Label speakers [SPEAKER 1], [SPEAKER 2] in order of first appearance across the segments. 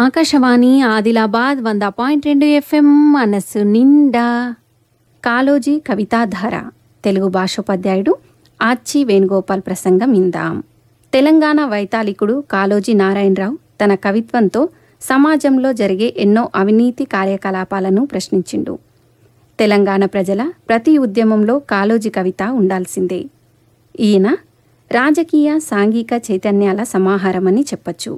[SPEAKER 1] ఆకాశవాణి ఆదిలాబాద్ వంద పాయింట్ రెండు ఎఫ్ఎం మనస్సు నిండా. కాలోజీ కవితాధార. తెలుగు భాషోపాధ్యాయుడు ఆచ్చి వేణుగోపాల్ ప్రసంగం ఇందాం. తెలంగాణ వైతాళికుడు కాలోజీ నారాయణరావు తన కవిత్వంతో సమాజంలో జరిగే ఎన్నో అవినీతి కార్యకలాపాలను ప్రశ్నించిండు. తెలంగాణ ప్రజల ప్రతి ఉద్యమంలో కాలోజీ కవిత ఉండాల్సిందే. ఈయన రాజకీయ సాంఘిక చైతన్యాల సమాహారమని చెప్పచ్చు.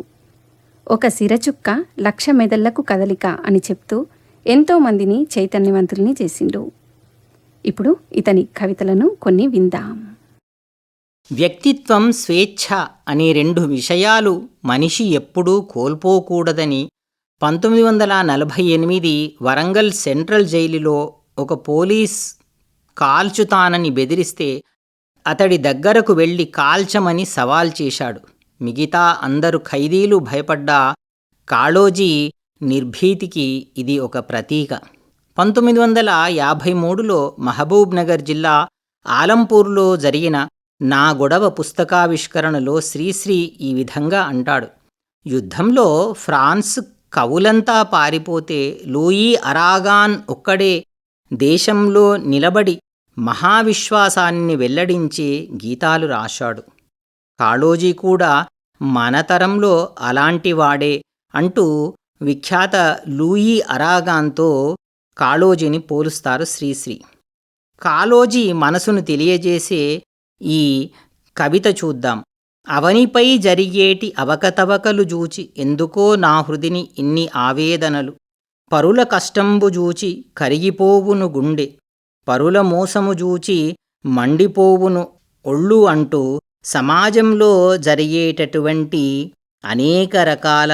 [SPEAKER 1] ఒక సిరచుక్క లక్ష మెదళ్ళకు కదలిక అని చెప్తూ ఎంతోమందిని చైతన్యవంతుల్ని చేసిండు. ఇప్పుడు ఇతని కవితలను కొన్ని విందాం.
[SPEAKER 2] వ్యక్తిత్వం స్వేచ్ఛ అనే రెండు విషయాలు మనిషి ఎప్పుడూ కోల్పోకూడదని పంతొమ్మిది వందల నలభై ఎనిమిది వరంగల్ సెంట్రల్ జైలులో ఒక పోలీస్ కాల్చుతానని బెదిరిస్తే అతడి దగ్గరకు వెళ్ళి కాల్చమని సవాల్ చేశాడు. మిగతా అందరు ఖైదీలు భయపడ్డా కాళోజీ నిర్భీతికి ఇది ఒక ప్రతీక. పంతొమ్మిది వందల యాభై మూడులో మహబూబ్ నగర్ జిల్లా ఆలంపూర్లో జరిగిన నా గొడవ పుస్తకావిష్కరణలో శ్రీశ్రీ ఈ విధంగా అంటాడు. యుద్ధంలో ఫ్రాన్స్ కవులంతా పారిపోతే లూయి అరాగాన్ ఒక్కడే దేశంలో నిలబడి మహావిశ్వాసాన్ని వెల్లడించి గీతాలు రాశాడు. కాళోజీ కూడా మన తరంలో అలాంటివాడే అంటూ విఖ్యాత లూయి అరాగాన్తో కాళోజీని పోలుస్తారు శ్రీశ్రీ. కాళోజీ మనసును తెలియజేసే ఈ కవిత చూద్దాం. అవనిపై జరిగేటి అవకతవకలు జూచి ఎందుకో నా హృదిని ఇన్ని ఆవేదనలు. పరుల కష్టంబు జూచి కరిగిపోవును గుండె. పరుల మోసము జూచి మండిపోవును ఒళ్ళు అంటూ సమాజంలో జరిగేటటువంటి అనేక రకాల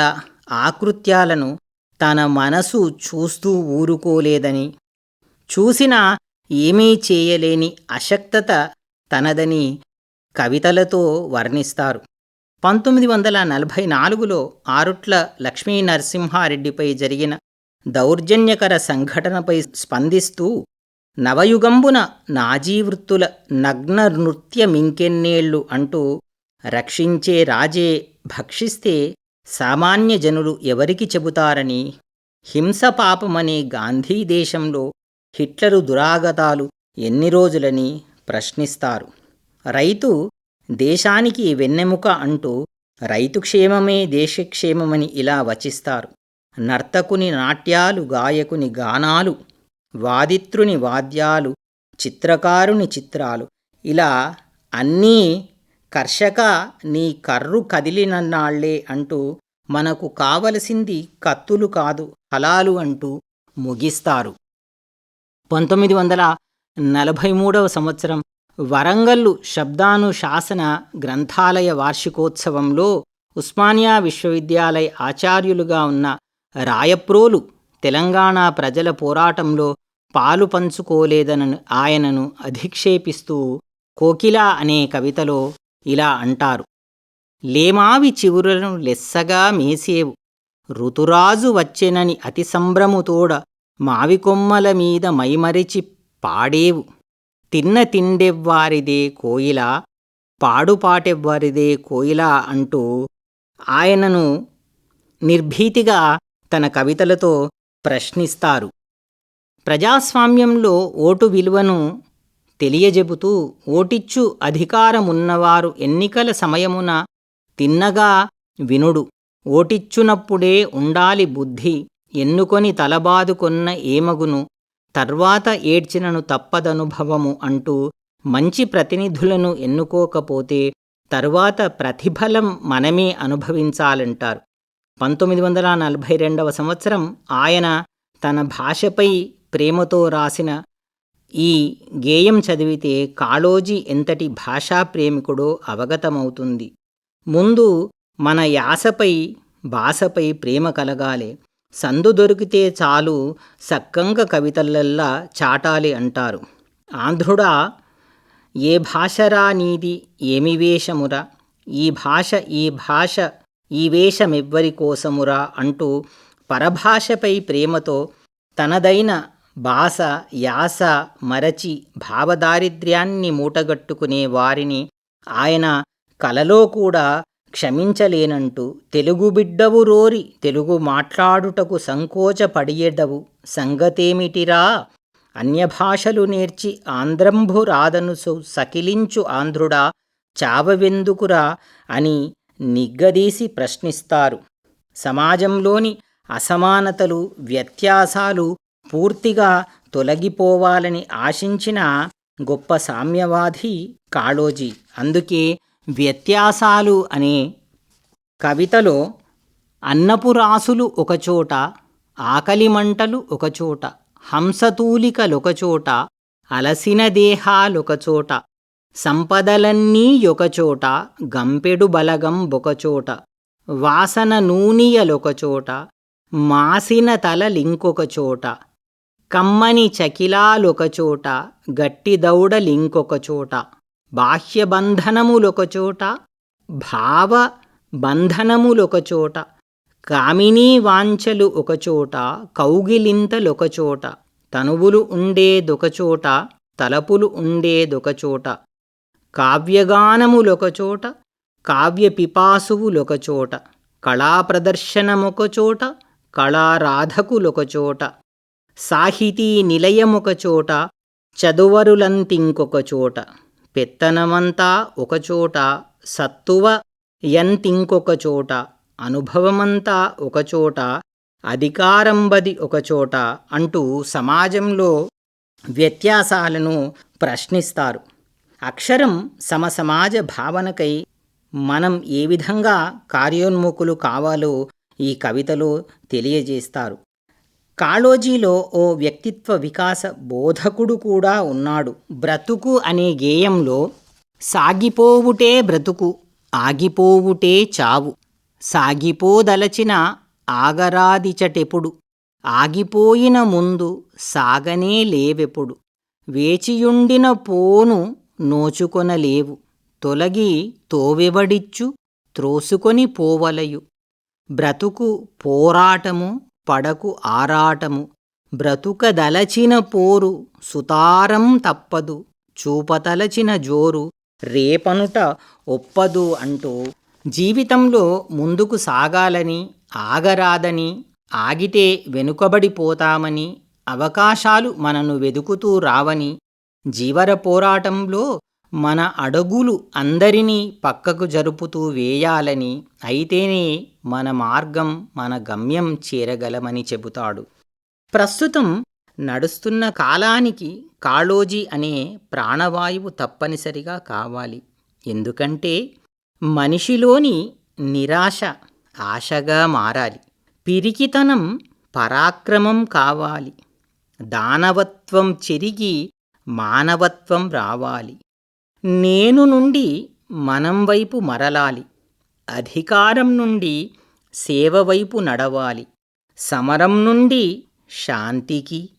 [SPEAKER 2] ఆకృత్యాలను తన మనసు చూస్తూ ఊరుకోలేదని చూసినా ఏమీ చేయలేని అశక్తత తనదని కవితలతో వర్ణిస్తారు. పంతొమ్మిది వందల నలభై నాలుగులో ఆరుట్ల లక్ష్మీ నరసింహారెడ్డిపై జరిగిన దౌర్జన్యకర సంఘటనపై స్పందిస్తూ నవయుగంబున నాజీవృత్తుల నగ్న నృత్యమింకెన్నేళ్ళు అంటూ రక్షించే రాజే భక్షిస్తే సామాన్య జనులు ఎవరికి చెబుతారని హింస పాపమనే గాంధీ దేశంలో హిట్లరు దురాగతాలు ఎన్ని రోజులని ప్రశ్నిస్తారు. రైతు దేశానికి వెన్నెముక అంటూ రైతు క్షేమమే దేశక్షేమమని ఇలా వచిస్తారు. నర్తకుని నాట్యాలు గాయకుని గానాలు వాదిత్రుని వాద్యాలు చిత్రకారుని చిత్రాలు. ఇలా అన్నీ కర్షక నీ కర్రు కదిలినన్నాళ్ళే అంటూ మనకు కావలసింది కత్తులు కాదు ఫలాలు అంటూ ముగిస్తారు. పంతొమ్మిది వందల నలభై మూడవ సంవత్సరం వరంగల్లు శబ్దానుశాసన గ్రంథాలయ వార్షికోత్సవంలో ఉస్మానియా విశ్వవిద్యాలయ ఆచార్యులుగా ఉన్న రాయప్రోలు తెలంగాణ ప్రజల పోరాటంలో పాలు పంచుకోలేదనను ఆయనను అధిక్షేపిస్తూ కోకిల అనే కవితలో ఇలా అంటారు. లేమావి చివురను లెస్సగా మేసేవు ఋతురాజు వచ్చెనని అతి సంభ్రముతోడ మావికొమ్మల మీద మైమరిచి పాడేవు. తిన్న తిండెవ్వారిదే కోయిల పాడుపాటెవ్వారిదే కోయిల అంటూ ఆయనను నిర్భీతిగా తన కవితలతో ప్రశ్నిస్తారు. ప్రజాస్వామ్యంలో ఓటు విలువను తెలియజెబుతూ ఓటిచ్చు అధికారమున్నవారు ఎన్నికల సమయమున తిన్నగా వినుడు. ఓటిచ్చునప్పుడే ఉండాలి బుద్ధి. ఎన్నుకొని తలబాదుకొన్న ఏమగును? తర్వాత ఏడ్చినను తప్పదనుభవము అంటూ మంచి ప్రతినిధులను ఎన్నుకోకపోతే తరువాత ప్రతిఫలం మనమే అనుభవించాలంటారు. పంతొమ్మిది వందల నలభై రెండవ సంవత్సరం ఆయన తన భాషపై ప్రేమతో రాసిన ఈ గేయం చదివితే కాళోజీ ఎంతటి భాషా ప్రేమికుడో అవగతమవుతుంది. ముందు మన యాసపై భాషపై ప్రేమ కలగాలి. సందు దొరికితే చాలు సక్కంగ కవితలల్లా చాటాలి అంటారు. ఆంధ్రుడా ఏ భాషరా నీది? ఏమి వేషమురా? ఈ భాష ఈ భాష ఈ వేషమివ్వరి కోసమురా అంటూ పరభాషపై ప్రేమతో తనదైన భాష యాస మరచి భావదారిద్ర్యాన్ని మూటగట్టుకునే వారిని ఆయన కలలో కూడా క్షమించలేనంటూ తెలుగు బిడ్డవు రోరి తెలుగు మాట్లాడుటకు సంకోచపడియడవు సంగతేమిటిరా? అన్యభాషలు నేర్చి ఆంధ్రంభు రాదను సకిలించు ఆంధ్రుడా చావవెందుకురా అని నిగ్గదీసి ప్రశ్నిస్తారు. సమాజంలోని అసమానతలు వ్యత్యాసాలు పూర్తిగా తొలగిపోవాలని ఆశించిన గొప్ప సామ్యవాది కాళోజీ. అందుకే వ్యత్యాసాలు అనే కవితలో అన్నపురాసులు ఒకచోట ఆకలి మంటలు ఒకచోట హంసతూలికలొకచోట అలసిన దేహాలొకచోట సంపదలన్నీ ఒకచోట గంపెడు బలగం ఒకచోట వాసన నూనియలొకచోట మాసిన తల లింకొకచోట కమ్మని చకిలాలొకచోట గట్టి దౌడలింకొక బాహ్యబంధనములొకచోట భావ బంధనములొకచోట కామినీ వాంఛలు ఒకచోట కౌగిలింతలొకచోట తనువులు ఉండేదొకచోట తలపులు ఉండేదొకచోట కావ్యగానములొకచోట కావ్య పిపాసువులొకచోట కళా కళారాధకులొకచోట సాహితీ నిలయమొకచోట చదువరులంతింకొకచోట పెత్తనమంతా ఒకచోట సత్తువ ఎంతింకొకచోట అనుభవమంతా ఒకచోట అధికారంబది ఒకచోట అంటూ సమాజంలో వ్యత్యాసాలను ప్రశ్నిస్తారు. అక్షరం సమసమాజ భావనకై మనం ఏ విధంగా కార్యోన్ముఖులు కావాలో ఈ కవితలో తెలియజేస్తారు. కాళోజీలో ఓ వ్యక్తిత్వ వికాస బోధకుడు కూడా ఉన్నాడు. బ్రతుకు అనే గేయంలో సాగిపోవుటే బ్రతుకు ఆగిపోవుటే చావు సాగిపోదలచిన ఆగరాదిచటెప్పుడు ఆగిపోయిన ముందు సాగనే లేవెప్పుడు వేచియుండిన పోను నోచుకొనలేవు. తొలగి తోవెవడిచ్చు? త్రోసుకొని పోవలయు. బ్రతుకు పోరాటము పడకు ఆరాటము. బ్రతుకదలచిన పోరు సుతారం తప్పదు. చూపతలచిన జోరు రేపనుట ఒప్పదు అంటూ జీవితంలో ముందుకు సాగాలని ఆగరాదని ఆగితే వెనుకబడిపోతామని అవకాశాలు మనను వెదుకుతూ రావని జీవర పోరాటంలో మన అడుగులు అందరినీ పక్కకు జరుపుతూ వేయాలని అయితేనే మన మార్గం మన గమ్యం చేరగలమని చెబుతాడు. ప్రస్తుతం నడుస్తున్న కాలానికి కాళోజీ అనే ప్రాణవాయువు తప్పనిసరిగా కావాలి. ఎందుకంటే మనిషిలోని నిరాశ ఆశగా మారాలి. పిరికితనం పరాక్రమం కావాలి. దానవత్వం చెరిగి మానవత్వం రావాలి. నేను నుండి మనం వైపు మరలాలి. అధికారం నుండి సేవ వైపు నడవాలి. సమరం నుండి శాంతికి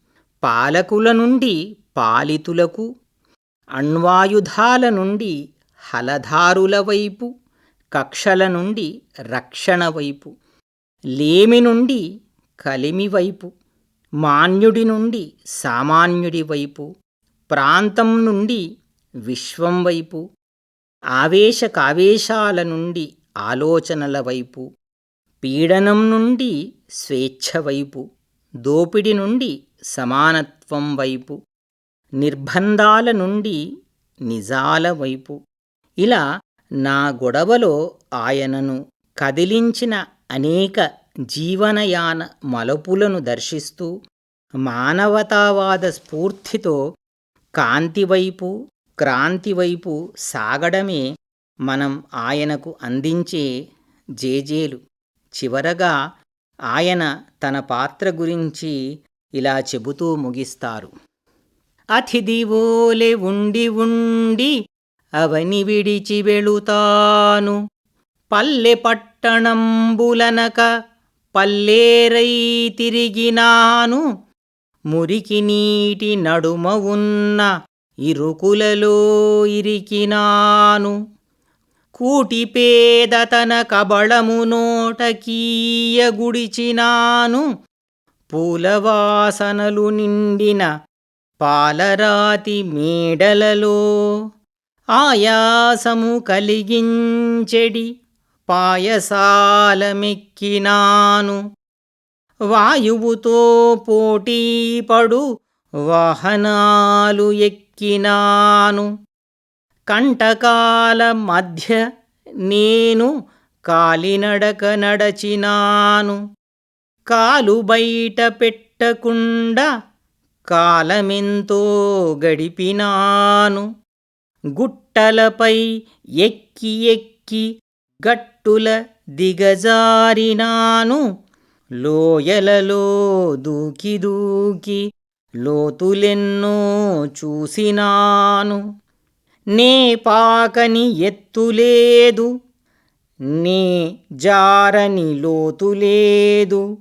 [SPEAKER 2] పాలకుల నుండి పాలితులకు అణ్వాయుధాల నుండి హలధారుల వైపు కక్షల నుండి రక్షణ వైపు లేమి నుండి కలిమి వైపు మాన్యుడి నుండి సామాన్యుడి వైపు ప్రాంతం నుండి విశ్వం వైపు ఆవేశ కావేశాల నుండి ఆలోచనల వైపు పీడనం నుండి స్వేచ్ఛ వైపు దోపిడి నుండి సమానత్వం వైపు నిర్బంధాల నుండి నిజాల వైపు. ఇలా నా గొడవలో ఆయనను కదిలించిన అనేక జీవనయాన మలుపులను దర్శిస్తూ మానవతావాద స్ఫూర్తితో కాంతివైపు క్రాంతివైపు సాగడమే మనం ఆయనకు అందించే జేజేలు. చివరగా ఆయన తన పాత్ర గురించి ఇలా చెబుతూ ముగిస్తారు. అతిథివోలే ఉండి ఉండి అవని విడిచి వెళుతాను. పల్లె పట్టణంబులనక పల్లేరై తిరిగినాను. మురికి నీటి నడుమ ఉన్న ఇరుకులలో ఇరికినాను. కూటి పేద తన కబళము నోటకీయ గుడిచినాను. పూలవాసనలు నిండిన పాలరాతి మేడలలో ఆయాసము కలిగించెడి పాయసాలమెక్కినాను. వాయువుతో పోటీపడు వాహనాలు ఎక్కినాను. కంటకాల మధ్య నేను కాలినడక నడచినాను. కాలు బయట పెట్టకుండా కాలమెంతో గడిపినాను. గుట్టలపై ఎక్కి ఎక్కి గట్టుల దిగజారినాను. లోయలలో దూకి దూకి లోతులెన్నో చూసినాను. నే పాకని ఎత్తులేదు నే జారని లోతులేదు.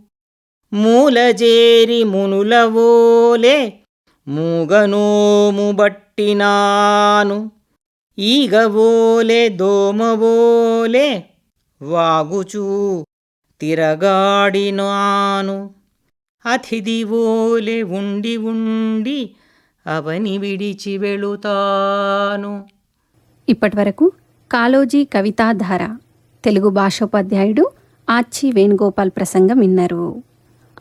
[SPEAKER 2] మూలజేరి మునులవోలే మూగనోము బట్టినాను. ఈగవోలే దోమవోలే వాగుచూ తిరగాడినాను. అతిథివోలె ఉండి ఉండి అవని విడిచి వెళుతాను.
[SPEAKER 1] ఇప్పటి వరకు కాలోజీ కవితాధార తెలుగు భాషోపాధ్యాయుడు ఆచి వేణుగోపాల్ ప్రసంగం విన్నారు.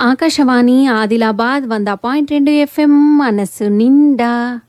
[SPEAKER 1] ఆకాశవాణి ఆదిలాబాద్ వంద పాయింట్ రెండు ఎఫ్ఎం మనస్సు నిండా.